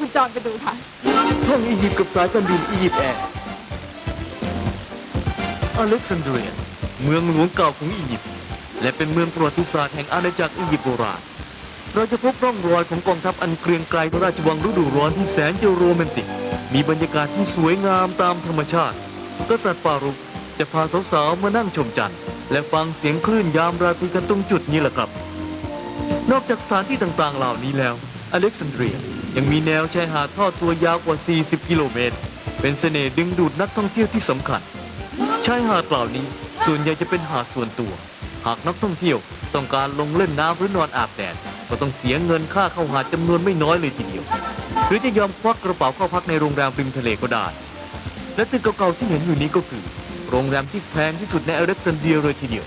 คุณจอนไปดูค่ะ ท่องอียิปต์กับสายการบินอียิปต์แอร์ อเล็กซานเดรีย เมืองหลวงเก่าของอียิปต์ และเป็นเมืองประวัติศาสตร์แห่งอาณาจักรอียิปต์โบราณ เราจะพบร่องรอยของกองทัพอันเกรียงไกรพระราชวังฤดูร้อนที่แสนจะโรแมนติก มีบรรยากาศที่สวยงามตามธรรมชาติ กษัตริย์ฟารุกจะพาสาวๆมานั่งชมจันทร์และฟังเสียงคลื่นยามราตรีกันตรงจุดนี้แหละครับ นอกจากสถานที่ต่างๆเหล่านี้แล้ว อเล็กซานเดรียยังมีแนวชายหาดทอดตัวยาวกว่า 40 กิโลเมตร เป็นเสน่ห์ดึงดูดนักท่องเที่ยวที่สำคัญ ชายหาดเหล่านี้ส่วนใหญ่จะเป็นหาดส่วนตัว หากนักท่องเที่ยวต้องการลงเล่นน้ำหรือนอนอาบแดดก็ต้องเสียเงินค่าเข้าหาดจำนวนไม่น้อยเลยทีเดียว หรือจะยอมควักกระเป๋าเข้าพักในโรงแรมริมทะเลก็ได้ และตึกเก่าๆที่เห็นอยู่นี้ก็คือ โรงแรมที่แพงที่สุดในอเล็กซานเดรียเลยทีเดียว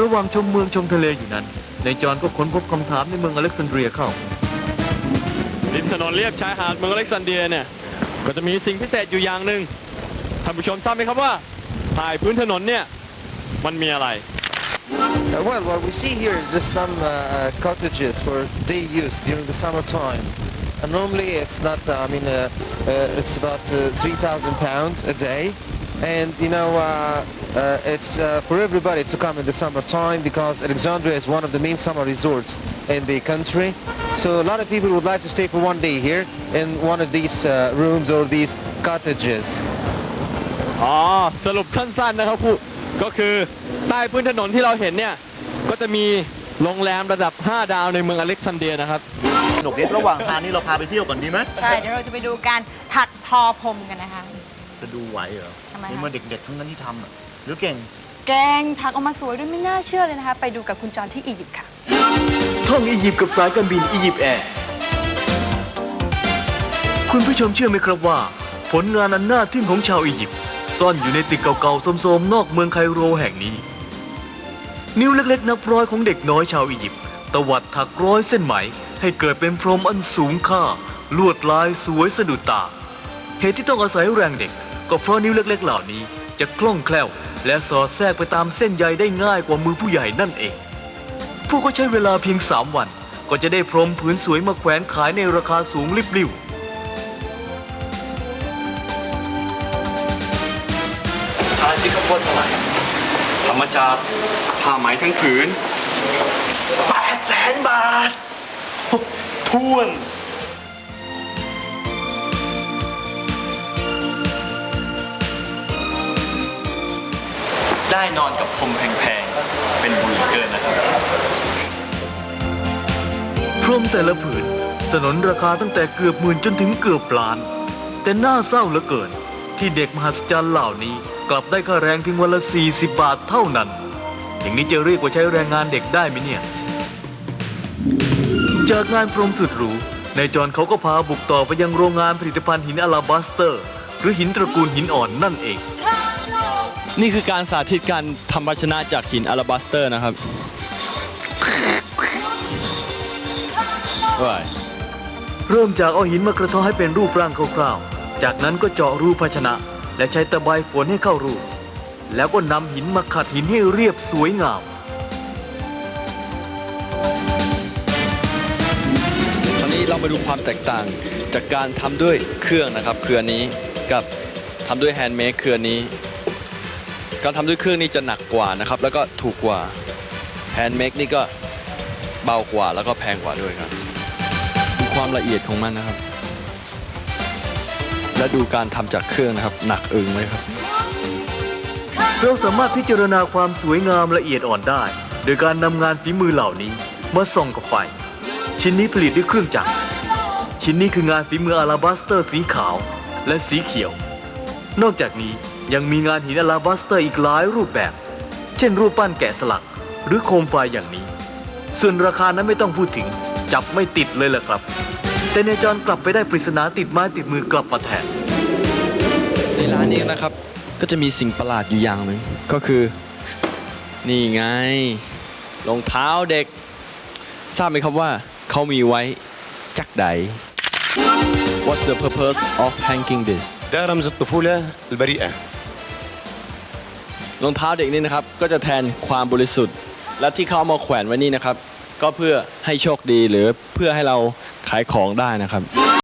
ระหว่างชมเมืองชมทะเลอยู่นั้น นายจอห์นก็ค้นพบคำถามในเมืองอเล็กซานเดรียเข้า ริมถนนเลียบชายหาดเมืองอเล็กซานเดรียเนี่ย ก็จะมีสิ่งพิเศษอยู่อย่างหนึ่งท่านผู้ชมทราบไหมครับว่าถ่ายพื้นถนนเนี่ย มันมีอะไร Uh, well, what we see here is just some uh, uh, cottages for day use during the summertime. And normally it's not, uh, I mean, uh, uh, it's about uh, 3,000 pounds a day. And, you know, uh, uh, it's uh, for everybody to come in the summertime because Alexandria is one of the main summer resorts in the country. So a lot of people would like to stay for one day here in one of these uh, rooms or these cottages. อ๋อสรุปสั้นๆนะครับผู้ก็คือใต้พื้นถนนที่เราเห็นเนี่ยก็จะมีโรงแรมระดับ 5 ดาวในเมืองอเล็กซานเดรียนะครับสนุกดีระหว่างทางนี้เราพาไปเที่ยวก่อนดีไหมใช่เดี๋ยวเราจะไปดูการถักทอพรมกันนะคะ จะดูไหวเหรอทำไมคะนี่เมื่อเด็ก ๆ ทั้งนั้นที่ทำอะหรือเก่ง แกงถักออกมาสวยด้วยไม่น่าเชื่อเลยนะคะ ไปดูกับคุณจอนที่อียิปต์ค่ะ ท่องอียิปต์กับสายการบินอียิปต์แอร์คุณผู้ชมเชื่อไหมครับว่า ผลงานอันน่าทึ่งของชาวอียิปต์ซ่อนอยู่ในตึกเก่าๆโสมๆ นอกเมืองไคโรแห่งนี้ นิ้วเล็กๆ นับร้อยของเด็กน้อยชาวอียิปต์ตวัดถักร้อยเส้นไหม ให้เกิดเป็นพรมอันสูงค่า ลวดลายสวยสะดุดตา เหตุที่ต้องอาศัยแรงเด็ก ก็เพราะนิ้วเล็กๆ เหล่านี้จะคล่องแคล่ว และสอดแทรกไปตามเส้นใยได้ง่ายกว่ามือผู้ใหญ่นั่นเอง พวกเขาใช้เวลาเพียง 3 วัน ก็จะได้พรมผืนสวยมาแขวนขายในราคาสูงลิบลิ่วทายสิครับว่าเท่าไหร่ธรรมจากผ้าไหมทั้งผืนแปดแสนบาท ทวน ได้นอนกับพรมแพงๆ เป็นบุญเหลือเกินนะครับ พรมแต่ละผืนสนนราคาตั้งแต่เกือบหมื่นจนถึงเกือบล้าน แต่น่าเศร้าเหลือเกิน ที่เด็กมหัศจรรย์เหล่านี้ กลับได้ค่าแรงเพียงวันละ 40 บาทเท่านั้น อย่างนี้จะเรียกว่าใช้แรงงานเด็กได้ไหมเนี่ย จากงานพรมสุดหรูนายจอนเขาก็พาบุกต่อไปยังโรงงานผลิตภัณฑ์หินอลาบัสเตอร์ หรือหินตระกูลหินอ่อนนั่นเอง นี่คือการสาธิตการทำภาชนะจากหินอลาบัสเตอร์นะครับว้ายเริ่มจากเอาหินมากระเทาะให้เป็นรูปร่างคร่าวๆ จากนั้นก็เจาะรูภาชนะ และใช้ตะไบฝนให้เข้ารูแล้วก็นำหินมาขัดหินให้เรียบสวยงามตอนนี้เรามาดูความแตกต่างจากการทำด้วยเครื่องนะครับ เครือนี้กับทำด้วยแฮนด์เมดเครือนี้ การทำด้วยเครื่องนี้จะหนักกว่านะครับ แล้วก็ถูกกว่าแฮนด์เมดนี่ก็เบากว่าแล้วก็แพงกว่าด้วยครับดูความละเอียดของมันนะครับ และดูการทำจากเครื่องนะครับ หนักอึ้งไหมครับ เราสามารถพิจารณาความสวยงามละเอียดอ่อนได้ โดยการนำงานฝีมือเหล่านี้มาส่องกับไฟ ชิ้นนี้ผลิตด้วยเครื่องจักร ชิ้นนี้คืองานฝีมืออาราบัสเตอร์สีขาวและสีเขียว นอกจากนี้ ยังมีงานหินอาราบัสเตอร์อีกหลายรูปแบบ เช่นรูปปั้นแกะสลัก หรือโคมไฟอย่างนี้ ส่วนราคานั้นไม่ต้องพูดถึง จับไม่ติดเลยล่ะครับ แต่ในายจอนกลับไปได้ปริศนาติดไม้ติดมือกลับมาแทน ในร้านนี้นะครับก็จะมีสิ่งประหลาดอยู่อย่างหนึ่งก็คือ นี่ไงรองเท้าเด็ก ทราบไหมครับว่าเขามีไว้จักใด What's the purpose of hanging this ده رمز الطفولة البريئة รองเท้าเด็กนี่นะครับก็จะแทนความบริสุทธิ์ และที่เขาเอามาแขวนไว้นี่นะครับ ก็เพื่อให้โชคดีหรือเพื่อให้เราขายของได้นะครับ